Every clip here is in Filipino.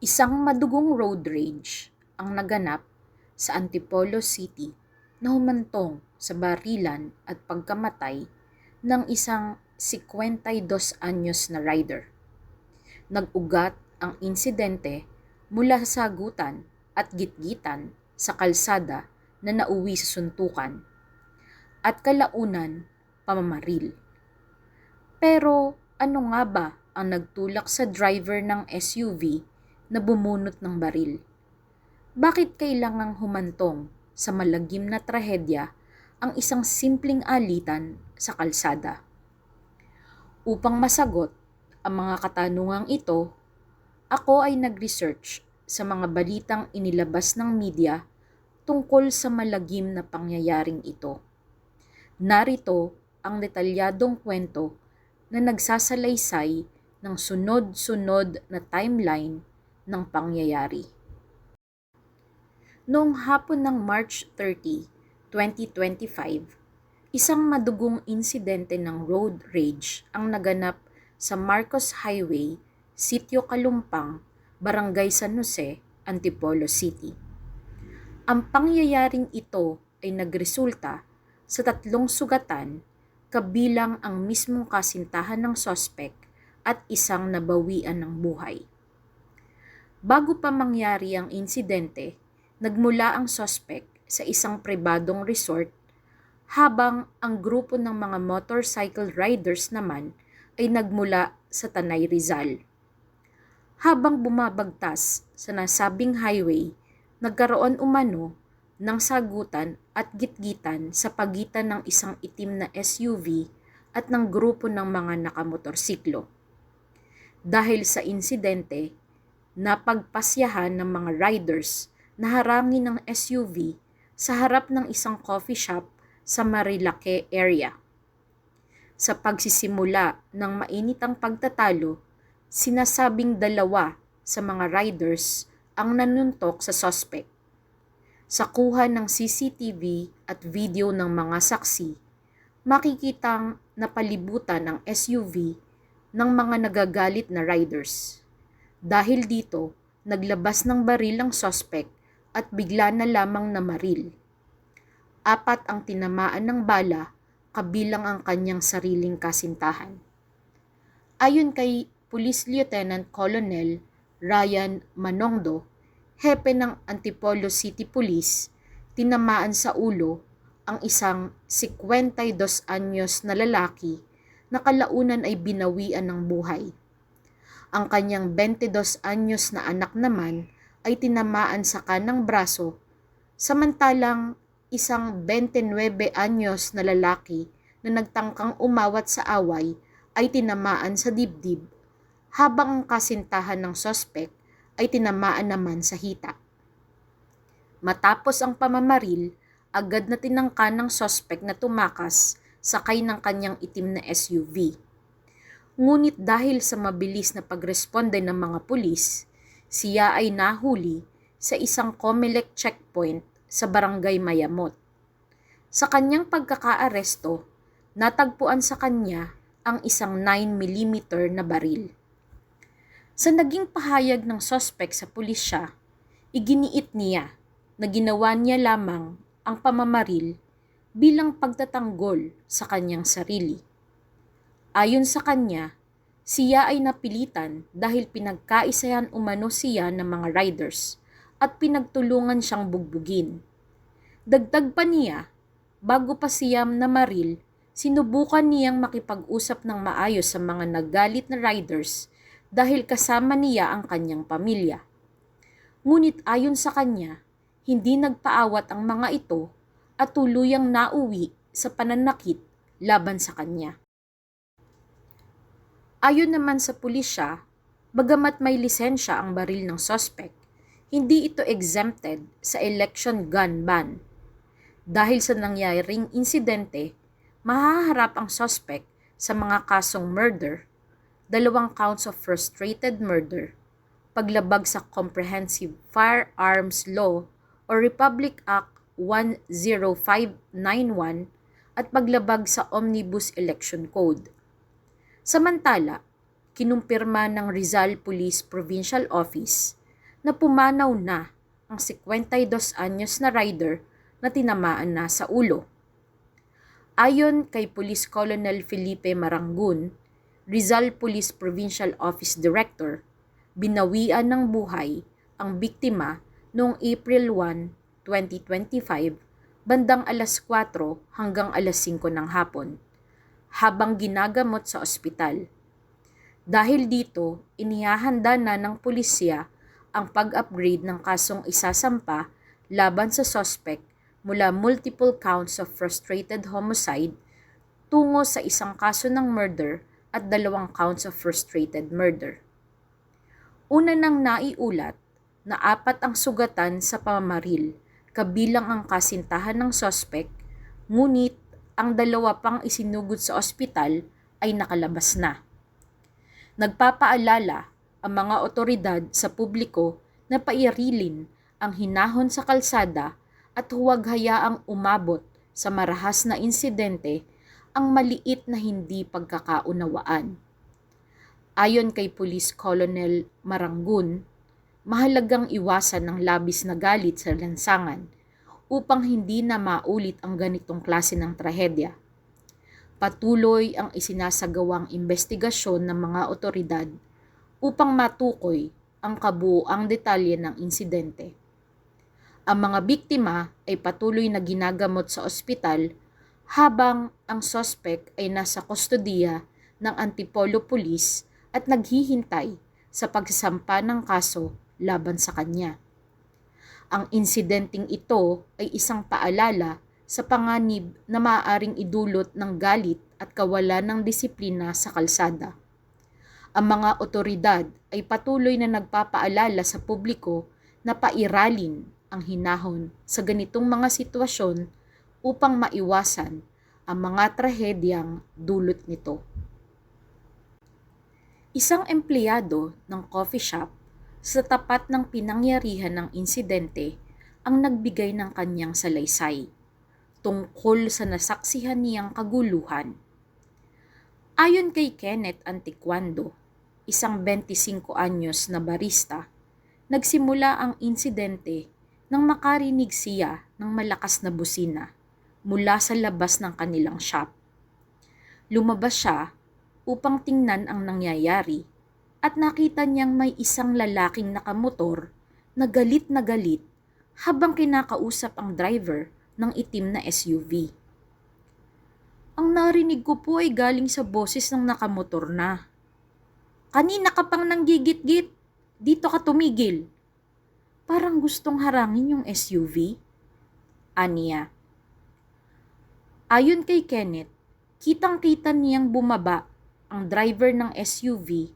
Isang madugong road rage ang naganap sa Antipolo City na humantong sa barilan at pagkamatay ng isang 52 anyos na rider. Nag-ugat ang insidente mula sa sagutan at gitgitan sa kalsada na nauwi sa suntukan at kalaunan pamamaril. Pero ano nga ba ang nagtulak sa driver ng SUV na bumunot ng baril. Bakit kailangang humantong sa malagim na trahedya ang isang simpleng alitan sa kalsada? Upang masagot ang mga katanungang ito, ako ay nag-research sa mga balitang inilabas ng media tungkol sa malagim na pangyayaring ito. Narito ang detalyadong kwento na nagsasalaysay ng sunod-sunod na timeline ng pangyayari. Noong hapon ng March 30, 2025, isang madugong insidente ng road rage ang naganap sa Marcos Highway, Sitio Kalumpang, Barangay San Jose, Antipolo City. Ang pangyayaring ito ay nagresulta sa tatlong sugatan kabilang ang mismong kasintahan ng sospek at isang nabawian ng buhay. Bago pa mangyari ang insidente, nagmula ang suspect sa isang pribadong resort habang ang grupo ng mga motorcycle riders naman ay nagmula sa Tanay Rizal. Habang bumabagtas sa nasabing highway, nagkaroon umano ng sagutan at gitgitan sa pagitan ng isang itim na SUV at ng grupo ng mga nakamotorsiklo. Dahil sa insidente, napagpasyahan ng mga riders na harangin ng SUV sa harap ng isang coffee shop sa Marilake area. Sa pagsisimula ng mainitang pagtatalo, sinasabing dalawa sa mga riders ang nanuntok sa suspect. Sa kuha ng CCTV at video ng mga saksi, makikitang napalibutan ng SUV ng mga nagagalit na riders. Dahil dito, naglabas ng baril ang sospek at bigla na lamang namaril. Apat ang tinamaan ng bala kabilang ang kanyang sariling kasintahan. Ayon kay Police Lieutenant Colonel Ryan Manongdo, hepe ng Antipolo City Police, tinamaan sa ulo ang isang 52 anyos na lalaki na kalaunan ay binawian ng buhay. Ang kanyang 22 anyos na anak naman ay tinamaan sa kanang braso, samantalang isang 29 anyos na lalaki na nagtangkang umawat sa away ay tinamaan sa dibdib, habang ang kasintahan ng sospek ay tinamaan naman sa hita. Matapos ang pamamaril, agad na tinangka ng sospek na tumakas sakay ng kanyang itim na SUV. Ngunit dahil sa mabilis na pagresponde ng mga pulis, siya ay nahuli sa isang Comelec checkpoint sa Barangay Mayamot. Sa kanyang pagkakaaresto, natagpuan sa kanya ang isang 9mm na baril. Sa naging pahayag ng sospek sa pulisya, iginiit niya na ginawa niya lamang ang pamamaril bilang pagtatanggol sa kanyang sarili. Ayon sa kanya, siya ay napilitan dahil pinagkaisayan umano siya ng mga riders at pinagtulungan siyang bugbugin. Dagdag pa niya, bago pa siyam na maril, sinubukan niyang makipag-usap ng maayos sa mga nagalit na riders dahil kasama niya ang kanyang pamilya. Ngunit ayon sa kanya, hindi nagpaawat ang mga ito at tuluyang nauwi sa pananakit laban sa kanya. Ayon naman sa pulisya, bagamat may lisensya ang baril ng suspect, hindi ito exempted sa election gun ban. Dahil sa nangyaring insidente, mahaharap ang suspect sa mga kasong murder, dalawang counts of frustrated murder, paglabag sa Comprehensive Firearms Law o Republic Act 10591 at paglabag sa Omnibus Election Code. Samantala, kinumpirma ng Rizal Police Provincial Office na pumanaw na ang 52 anyos na rider na tinamaan na sa ulo. Ayon kay Police Colonel Felipe Marangun, Rizal Police Provincial Office Director, binawian ng buhay ang biktima noong April 1, 2025, bandang alas 4 hanggang alas 5 ng hapon, habang ginagamot sa ospital. Dahil dito, inihahanda na ng pulisya ang pag-upgrade ng kasong isasampa laban sa suspect mula multiple counts of frustrated homicide tungo sa isang kaso ng murder at dalawang counts of frustrated murder. Una nang naiulat na apat ang sugatan sa pamamaril kabilang ang kasintahan ng suspect, ngunit ang dalawa pang isinugod sa ospital ay nakalabas na. Nagpapaalala ang mga otoridad sa publiko na pairilin ang hinahon sa kalsada at huwag hayaang umabot sa marahas na insidente ang maliit na hindi pagkakaunawaan. Ayon kay Police Colonel Marangun, mahalagang iwasan ng labis na galit sa lansangan upang hindi na maulit ang ganitong klase ng trahedya. Patuloy ang isinasagawang investigasyon ng mga otoridad upang matukoy ang kabuoang detalye ng insidente. Ang mga biktima ay patuloy na ginagamot sa ospital habang ang sospek ay nasa kustodiya ng Antipolo Police at naghihintay sa pagsasampa ng kaso laban sa kanya. Ang insidenteng ito ay isang paalala sa panganib na maaaring idulot ng galit at kawalan ng disiplina sa kalsada. Ang mga otoridad ay patuloy na nagpapaalala sa publiko na pairalin ang hinahon sa ganitong mga sitwasyon upang maiwasan ang mga trahedyang dulot nito. Isang empleyado ng coffee shop sa tapat ng pinangyarihan ng insidente ang nagbigay ng kanyang salaysay tungkol sa nasaksihan niyang kaguluhan. Ayon kay Kenneth Antiquando, isang 25 anyos na barista, nagsimula ang insidente nang makarinig siya ng malakas na busina mula sa labas ng kanilang shop. Lumabas siya upang tingnan ang nangyayari at nakita niyang may isang lalaking nakamotor na galit na galit habang kinakausap ang driver ng itim na SUV. Ang narinig ko po ay galing sa boses ng nakamotor na. Kanina ka pang nanggigit-git, dito ka tumigil Parang gustong harangin yung SUV. Aniya. Ayon kay Kenneth, kitang-kita niyang bumaba ang driver ng SUV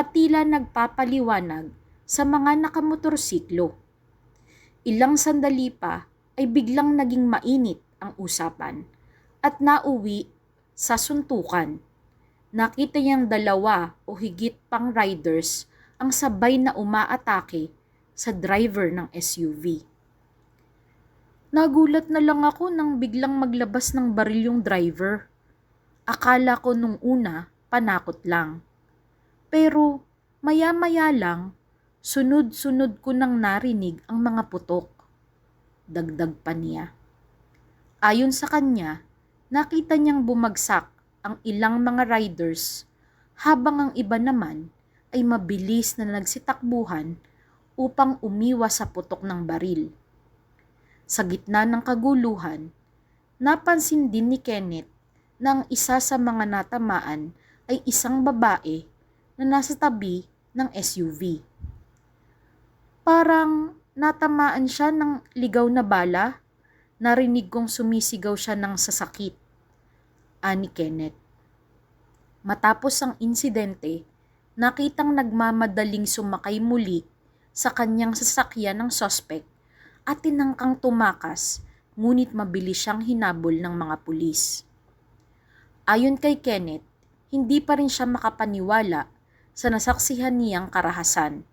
at tila nagpapaliwanag sa mga nakamotorsiklo. Ilang sandali pa ay biglang naging mainit ang usapan at nauwi sa suntukan. Nakita niyang dalawa o higit pang riders ang sabay na umaatake sa driver ng SUV. Nagulat na lang ako nang biglang maglabas ng baril yung driver. Akala ko nung una, panakot lang. Pero maya-maya lang, sunod-sunod ko nang narinig ang mga putok. Dagdag pa niya. Ayon sa kanya, nakita niyang bumagsak ang ilang mga riders habang ang iba naman ay mabilis na nagsitakbuhan upang umiwas sa putok ng baril. Sa gitna ng kaguluhan, napansin din ni Kenneth na ang isa sa mga natamaan ay isang babae na nasa tabi ng SUV. Parang natamaan siya ng ligaw na bala, narinig kong sumisigaw siya ng sasakit. Ani Kenneth. Matapos ang insidente, nakitang nagmamadaling sumakay muli sa kanyang sasakyan ng sospek at tinangkang tumakas ngunit mabilis siyang hinabol ng mga pulis. Ayon kay Kenneth, hindi pa rin siya makapaniwala sa nasaksihan niyang karahasan.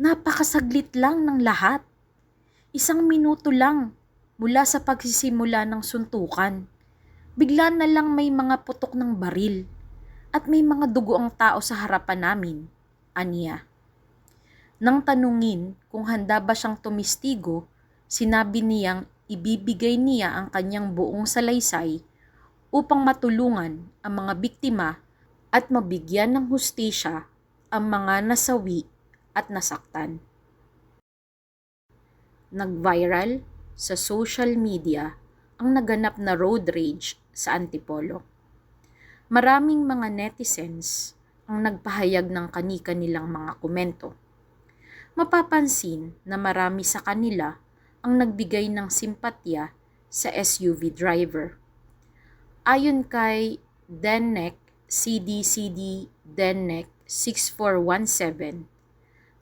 Napakasaglit lang ng lahat. Isang minuto lang mula sa pagsisimula ng suntukan. Bigla na lang may mga putok ng baril at may mga dugo ang tao sa harapan namin, aniya. Nang tanungin kung handa ba siyang tumistigo, sinabi niyang ibibigay niya ang kanyang buong salaysay upang matulungan ang mga biktima at mabigyan ng hustisya ang mga nasawi at nasaktan. Nag-viral sa social media ang naganap na road rage sa Antipolo. Maraming mga netizens ang nagpahayag ng kani-kanilang mga komento. Mapapansin na marami sa kanila ang nagbigay ng simpatya sa SUV driver. Ayon kay Dennek CDCD Dennek 6417,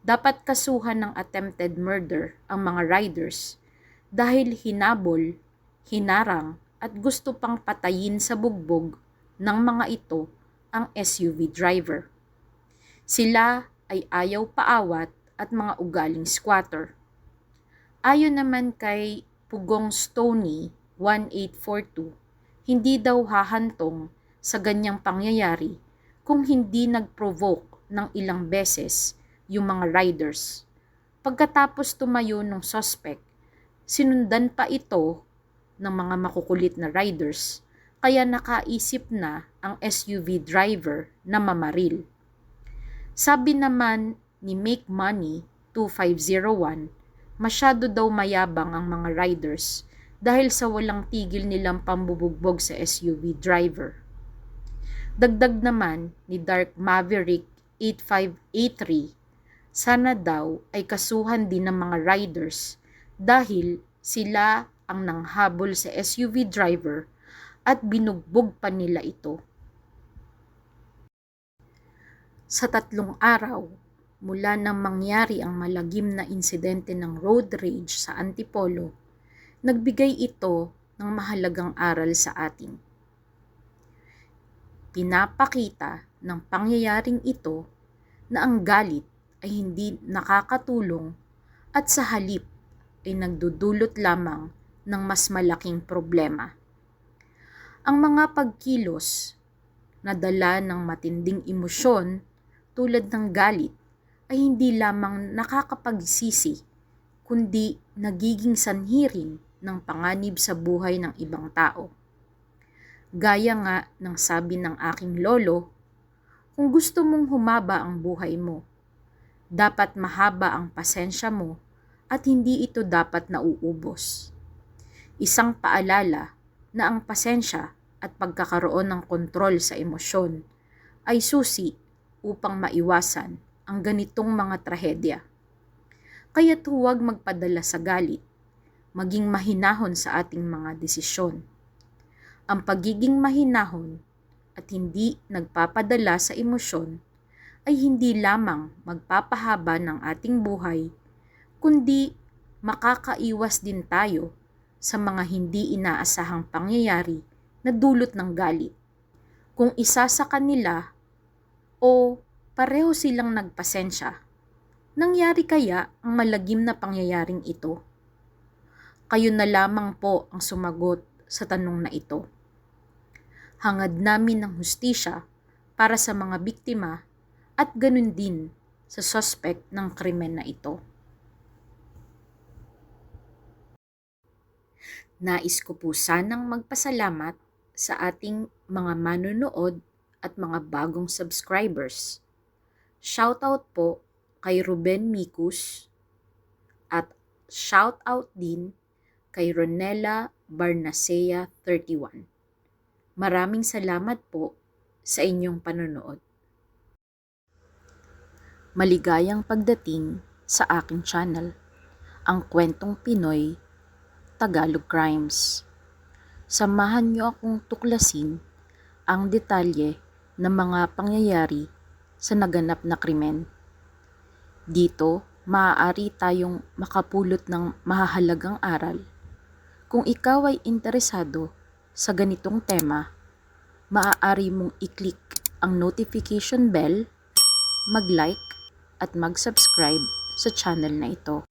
dapat kasuhan ng attempted murder ang mga riders dahil hinabol, hinarang at gusto pang patayin sa bugbog ng mga ito ang SUV driver. Sila ay ayaw paawat at mga ugaling squatter. Ayon naman kay Pugong Stony 1842, hindi daw hahantong sa ganyang pangyayari kung hindi nag-provoke ng ilang beses yung mga riders. Pagkatapos tumayo ng suspect, sinundan pa ito ng mga makukulit na riders kaya nakaisip na ang SUV driver na mamaril. Sabi naman ni Make Money 2501, masyado daw mayabang ang mga riders dahil sa walang tigil nilang pambubugbog sa SUV driver. Dagdag naman ni Dark Maverick 8583, sana daw ay kasuhan din ng mga riders dahil sila ang nanghabol sa SUV driver at binugbog pa nila ito. Sa tatlong araw, mula nang mangyari ang malagim na insidente ng road rage sa Antipolo, nagbigay ito ng mahalagang aral sa atin. Pinapakita ng pangyayaring ito na ang galit ay hindi nakakatulong at sa halip ay nagdudulot lamang ng mas malaking problema. Ang mga pagkilos na dala ng matinding emosyon tulad ng galit ay hindi lamang nakakapagsisi kundi nagiging sanhirin ng panganib sa buhay ng ibang tao. Gaya nga ng sabi ng aking lolo, kung gusto mong humaba ang buhay mo, dapat mahaba ang pasensya mo at hindi ito dapat nauubos. Isang paalala na ang pasensya at pagkakaroon ng kontrol sa emosyon ay susi upang maiwasan ang ganitong mga trahedya. Kaya't huwag magpadala sa galit, maging mahinahon sa ating mga desisyon. Ang pagiging mahinahon at hindi nagpapadala sa emosyon ay hindi lamang magpapahaba ng ating buhay, kundi makakaiwas din tayo sa mga hindi inaasahang pangyayari na dulot ng galit. Kung isa sa kanila o pareho silang nagpasensya, nangyari kaya ang malagim na pangyayaring ito? Kayo na lamang po ang sumagot sa tanong na ito. Hangad namin ng hustisya para sa mga biktima at ganun din sa suspect ng krimen na ito. Nais ko po sanang magpasalamat sa ating mga manonood at mga bagong subscribers. Shoutout po kay Ruben Mikus at shoutout din kay Ronella Barnasea 31. Maraming salamat po sa inyong panonood. Maligayang pagdating sa aking channel, ang kwentong Pinoy Tagalog Crimes. Samahan niyo akong tuklasin ang detalye ng mga pangyayari sa naganap na krimen. Dito, maaari tayong makapulot ng mahahalagang aral. Kung ikaw ay interesado sa ganitong tema, maaari mong i-click ang notification bell, mag-like, at mag-subscribe sa channel na ito.